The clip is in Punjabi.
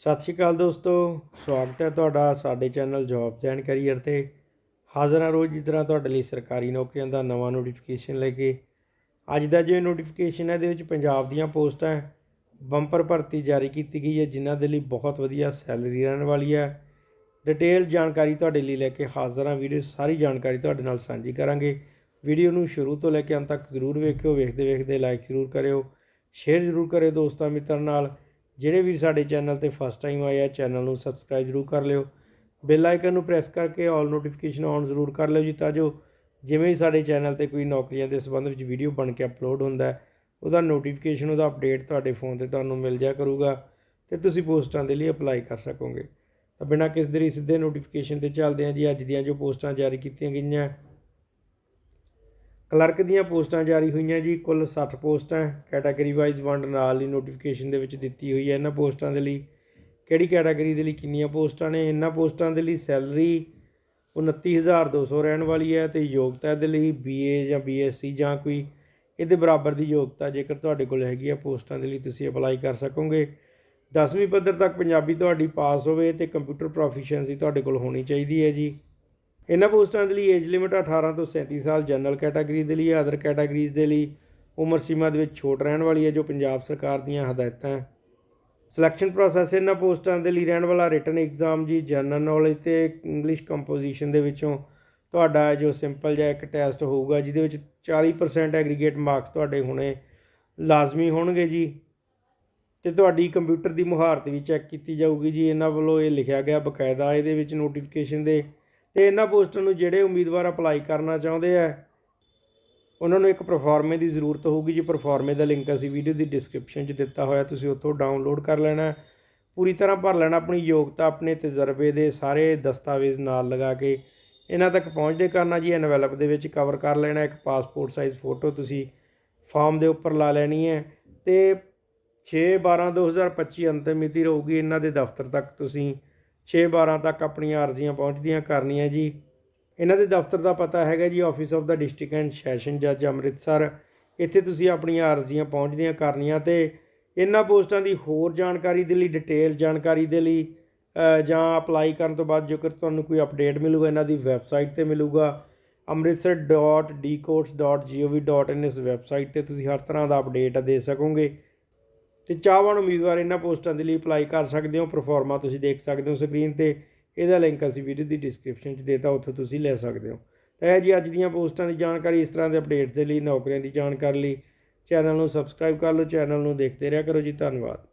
ਸਤਿ ਸ਼੍ਰੀ ਅਕਾਲ ਦੋਸਤੋ, ਸਵਾਗਤ ਹੈ ਤੁਹਾਡਾ ਸਾਡੇ ਚੈਨਲ ਜੌਬਸ ਐਂਡ ਕੈਰੀਅਰ ਤੇ। ਹਾਜ਼ਰ ਹਾਂ ਰੋਜ਼ ਦੀ ਤਰ੍ਹਾਂ ਤੁਹਾਡੇ ਲਈ ਸਰਕਾਰੀ ਨੌਕਰੀਆਂ ਦਾ ਨਵਾਂ ਨੋਟੀਫਿਕੇਸ਼ਨ ਲੈ ਕੇ। ਅੱਜ ਦਾ ਜੋ ਨੋਟੀਫਿਕੇਸ਼ਨ ਹੈ, ਇਹਦੇ ਵਿੱਚ ਪੰਜਾਬ ਦੀਆਂ ਪੋਸਟਾਂ ਬੰਪਰ ਭਰਤੀ ਜਾਰੀ ਕੀਤੀ ਗਈ ਹੈ, ਜਿਨ੍ਹਾਂ ਦੇ ਲਈ ਬਹੁਤ ਵਧੀਆ ਸੈਲਰੀ ਰਹਿਣ ਵਾਲੀ ਹੈ। ਡਿਟੇਲ ਜਾਣਕਾਰੀ ਤੁਹਾਡੇ ਲਈ ਲੈ ਕੇ ਹਾਜ਼ਰ ਹਾਂ, ਵੀਡੀਓ ਸਾਰੀ ਜਾਣਕਾਰੀ ਤੁਹਾਡੇ ਨਾਲ ਸਾਂਝੀ ਕਰਾਂਗੇ। ਵੀਡੀਓ ਨੂੰ ਸ਼ੁਰੂ ਤੋਂ ਲੈ ਕੇ ਅੰਤ ਤੱਕ ਜ਼ਰੂਰ ਵੇਖਿਓ, ਵੇਖਦੇ ਵੇਖਦੇ ਲਾਈਕ ਜ਼ਰੂਰ ਕਰਿਓ। ਸ਼ੇਅਰ ਜ਼ਰੂਰ ਕਰਿਓ ਦੋਸਤਾਂ ਮਿੱਤਰਾਂ ਨਾਲ। ਜਿਹੜੇ ਵੀ ਸਾਡੇ ਚੈਨਲ ਤੇ ਫਸਟ ਟਾਈਮ ਆਏ ਆ, ਚੈਨਲ ਨੂੰ ਸਬਸਕ੍ਰਾਈਬ ਜ਼ਰੂਰ ਕਰ ਲਿਓ। ਬੈਲ ਆਈਕਨ ਨੂੰ ਪ੍ਰੈਸ ਕਰਕੇ ਆਲ ਨੋਟੀਫਿਕੇਸ਼ਨ ਔਨ ਜ਼ਰੂਰ ਕਰ ਲਿਓ ਜੀ, ਤਾਂ ਜੋ ਜਿਵੇਂ ਹੀ ਸਾਡੇ ਚੈਨਲ ਤੇ ਕੋਈ ਨੌਕਰੀਆਂ ਦੇ ਸੰਬੰਧ ਵਿੱਚ ਵੀਡੀਓ ਬਣ ਕੇ ਅਪਲੋਡ ਹੁੰਦਾ ਉਹਦਾ ਨੋਟੀਫਿਕੇਸ਼ਨ ਉਹਦਾ ਅਪਡੇਟ ਤੁਹਾਡੇ ਫੋਨ ਤੇ ਤੁਹਾਨੂੰ ਮਿਲ ਜਾ ਕਰੂਗਾ ਤੇ ਤੁਸੀਂ ਪੋਸਟਾਂ ਦੇ ਲਈ ਅਪਲਾਈ ਕਰ ਸਕੋਗੇ। ਤਾਂ ਬਿਨਾਂ ਕਿਸ ਦੇਰੀ ਸਿੱਧੇ ਨੋਟੀਫਿਕੇਸ਼ਨ ਤੇ ਚੱਲਦੇ ਹਾਂ ਜੀ, ਅੱਜ ਦੀਆਂ ਜੋ ਪੋਸਟਾਂ ਜਾਰੀ ਕੀਤੀਆਂ ਗਈਆਂ ਕਲਰਕ ਦੀਆਂ ਪੋਸਟਾਂ ਜਾਰੀ ਹੋਈਆਂ ਜੀ, ਕੁੱਲ 60 ਪੋਸਟਾਂ ਕੈਟਾਗਰੀ ਵਾਈਜ਼ ਵੰਡ ਨਾਲ ਹੀ ਨੋਟੀਫਿਕੇਸ਼ਨ ਦੇ ਵਿੱਚ ਦਿੱਤੀ ਹੋਈ ਹੈ ਇਹਨਾਂ ਪੋਸਟਾਂ ਦੇ ਲਈ। ਕਿਹੜੀ ਕੈਟਾਗਰੀ ਦੇ ਲਈ ਕਿੰਨੀਆਂ ਪੋਸਟਾਂ ਨੇ? ਇਹਨਾਂ ਪੋਸਟਾਂ ਦੇ ਲਈ ਸੈਲਰੀ 29200 ਰਹਿਣ ਵਾਲੀ ਹੈ ਤੇ ਯੋਗਤਾ ਦੇ ਲਈ ਬੀਏ ਜਾਂ ਬੀਐਸਸੀ ਜਾਂ ਕੋਈ ਇਹਦੇ ਬਰਾਬਰ ਦੀ ਯੋਗਤਾ ਜੇਕਰ ਤੁਹਾਡੇ ਕੋਲ ਹੈਗੀ ਆ ਪੋਸਟਾਂ ਦੇ ਲਈ ਤੁਸੀਂ ਅਪਲਾਈ ਕਰ ਸਕੋਗੇ। 10ਵੀਂ ਪੱਧਰ ਤੱਕ ਪੰਜਾਬੀ ਤੁਹਾਡੀ ਪਾਸ ਹੋਵੇ ਤੇ ਕੰਪਿਊਟਰ ਪ੍ਰੋਫੀਸ਼ੀਐਂਸੀ ਤੁਹਾਡੇ ਕੋਲ ਹੋਣੀ ਚਾਹੀਦੀ ਹੈ ਜੀ। ਇਹਨਾਂ ਪੋਸਟਾਂ ਦੇ ਲਈ ਏਜ ਲਿਮਟ 18 ਤੋਂ 37 ਸਾਲ ਜਨਰਲ ਕੈਟਾਗਰੀ ਦੇ ਲਈ ਅਦਰ ਕੈਟਾਗਰੀਜ਼ ਦੇ ਲਈ, ਉਮਰ ਸੀਮਾ ਦੇ ਵਿੱਚ ਛੋਟ ਰਹਿਣ ਵਾਲੀ ਹੈ ਜੋ ਪੰਜਾਬ ਸਰਕਾਰ ਦੀਆਂ ਹਦਾਇਤਾਂ ਹੈ। ਸਿਲੈਕਸ਼ਨ ਪ੍ਰੋਸੈਸ ਇਹਨਾਂ ਪੋਸਟਾਂ ਦੇ ਲਈ ਰਹਿਣ ਵਾਲਾ ਰਿਟਨ ਐਗਜ਼ਾਮ ਜੀ ਜਨਰਲ ਨੌਲੇਜ ਤੇ ਇੰਗਲਿਸ਼ ਕੰਪੋਜੀਸ਼ਨ ਦੇ ਵਿੱਚੋਂ ਤੁਹਾਡਾ ਜੋ ਸਿੰਪਲ ਜਿਹਾ ਇੱਕ ਟੈਸਟ ਹੋਊਗਾ, ਜਿਹਦੇ ਵਿੱਚ 40% ਐਗਰੀਗੇਟ ਮਾਰਕਸ ਤੁਹਾਡੇ ਹੋਣੇ ਲਾਜ਼ਮੀ ਹੋਣਗੇ ਜੀ। ਤੇ ਤੁਹਾਡੀ ਕੰਪਿਊਟਰ ਦੀ ਮੁਹਾਰਤ ਵੀ ਚੈੱਕ ਕੀਤੀ ਜਾਊਗੀ ਜੀ। ਇਹਨਾਂ ਵੱਲੋਂ ਇਹ ਲਿਖਿਆ ਗਿਆ ਬਕਾਇਦਾ, ਇਹਦੇ ਵਿੱਚ ਨੋਟੀਫਿਕੇਸ਼ਨ ਦੇ ਤੇ ਇਹਨਾਂ ਪੋਸਟਾਂ ਨੂੰ ਜਿਹੜੇ ਉਮੀਦਵਾਰ ਅਪਲਾਈ ਕਰਨਾ ਚਾਹੁੰਦੇ ਆ, ਉਹਨਾਂ ਨੂੰ ਇੱਕ ਪਰਫਾਰਮੇ ਦੀ ਜ਼ਰੂਰਤ ਹੋਊਗੀ। ਜੀ ਪਰਫਾਰਮੇ ਦਾ ਲਿੰਕ ਅਸੀਂ ਵੀਡੀਓ ਦੀ ਡਿਸਕ੍ਰਿਪਸ਼ਨ 'ਚ ਦਿੱਤਾ ਹੋਇਆ, ਤੁਸੀਂ ਉੱਥੋਂ ਡਾਊਨਲੋਡ ਕਰ ਲੈਣਾ ਪੂਰੀ ਤਰ੍ਹਾਂ ਭਰ ਲੈਣਾ, ਆਪਣੀ ਯੋਗਤਾ, ਆਪਣੇ ਤਜਰਬੇ ਦੇ ਸਾਰੇ ਦਸਤਾਵੇਜ਼ ਨਾਲ ਲਗਾ ਕੇ ਇਹਨਾਂ ਤੱਕ ਪਹੁੰਚਦੇ ਕਰਨਾ ਜੀ। ਐਨਵੈਲਪ ਦੇ ਵਿੱਚ ਕਵਰ ਕਰ ਲੈਣਾ, ਇੱਕ ਪਾਸਪੋਰਟ ਸਾਈਜ਼ ਫੋਟੋ ਤੁਸੀਂ ਫਾਰਮ ਦੇ ਉੱਪਰ ਲਾ ਲੈਣੀ ਹੈ ਤੇ 6 12 2025 ਅੰਤਿਮ ਮਿਤੀ ਰਹੂਗੀ। ਇਹਨਾਂ ਦੇ ਦਫ਼ਤਰ ਤੱਕ ਤੁਸੀਂ 6 12 ਤੱਕ ਆਪਣੀਆਂ ਅਰਜ਼ੀਆਂ ਪਹੁੰਚਦੀਆਂ ਕਰਨੀਆਂ ਜੀ। ਇਹਨਾਂ ਦੇ ਦਫ਼ਤਰ ਦਾ ਪਤਾ ਹੈਗਾ ਜੀ office of the district and session ਜੱਜ ਅੰਮ੍ਰਿਤਸਰ। ਇੱਥੇ ਤੁਸੀਂ ਆਪਣੀਆਂ ਅਰਜ਼ੀਆਂ ਪਹੁੰਚਦੀਆਂ ਕਰਨੀਆਂ ਤੇ ਇਹਨਾਂ ਪੋਸਟਾਂ ਦੀ ਹੋਰ ਜਾਣਕਾਰੀ ਦੇ ਲਈ, ਡਿਟੇਲ ਜਾਣਕਾਰੀ ਦੇ ਲਈ ਜਾਂ ਅਪਲਾਈ ਕਰਨ ਤੋਂ ਬਾਅਦ ਜੇਕਰ ਤੁਹਾਨੂੰ ਕੋਈ ਅਪਡੇਟ ਮਿਲੂਗਾ, ਇਹਨਾਂ ਦੀ ਵੈਬਸਾਈਟ ਤੇ ਮਿਲੂਗਾ। amritsar.dcourts.gov.in ਇਸ ਵੈਬਸਾਈਟ ਤੇ ਤੁਸੀਂ ਹਰ ਤਰ੍ਹਾਂ ਦਾ ਅਪਡੇਟ ਦੇ ਸਕੋਗੇ। ਤੇ ਚਾਹਵਾਨ ਉਮੀਦਵਾਰ ਇਹਨਾਂ ਪੋਸਟਾਂ ਦੇ ਲਈ ਅਪਲਾਈ ਕਰ ਸਕਦੇ ਹੋ ਪਰਫਾਰਮਾ ਤੁਸੀਂ ਦੇਖ ਸਕਦੇ ਹੋ ਸਕਰੀਨ ਤੇ, ਇਹਦਾ ਲਿੰਕ ਅਸੀਂ ਵੀਡੀਓ ਦੀ ਡਿਸਕ੍ਰਿਪਸ਼ਨ 'ਚ ਦੇਤਾ, ਉੱਥੋਂ ਤੁਸੀਂ ਲੈ ਸਕਦੇ ਹੋ। ਤਾਂ ਇਹ ਜੀ ਅੱਜ ਦੀਆਂ ਪੋਸਟਾਂ ਦੀ ਜਾਣਕਾਰੀ, ਇਸ ਤਰ੍ਹਾਂ ਦੇ ਅਪਡੇਟਸ ਦੇ ਲਈ, ਨੌਕਰੀਆਂ ਦੀ ਜਾਣਕਾਰੀ ਲਈ, ਚੈਨਲ ਨੂੰ ਸਬਸਕ੍ਰਾਈਬ ਕਰ ਲਓ, ਚੈਨਲ ਨੂੰ ਦੇਖਦੇ ਰਿਹਾ ਕਰੋ ਜੀ, ਧੰਨਵਾਦ।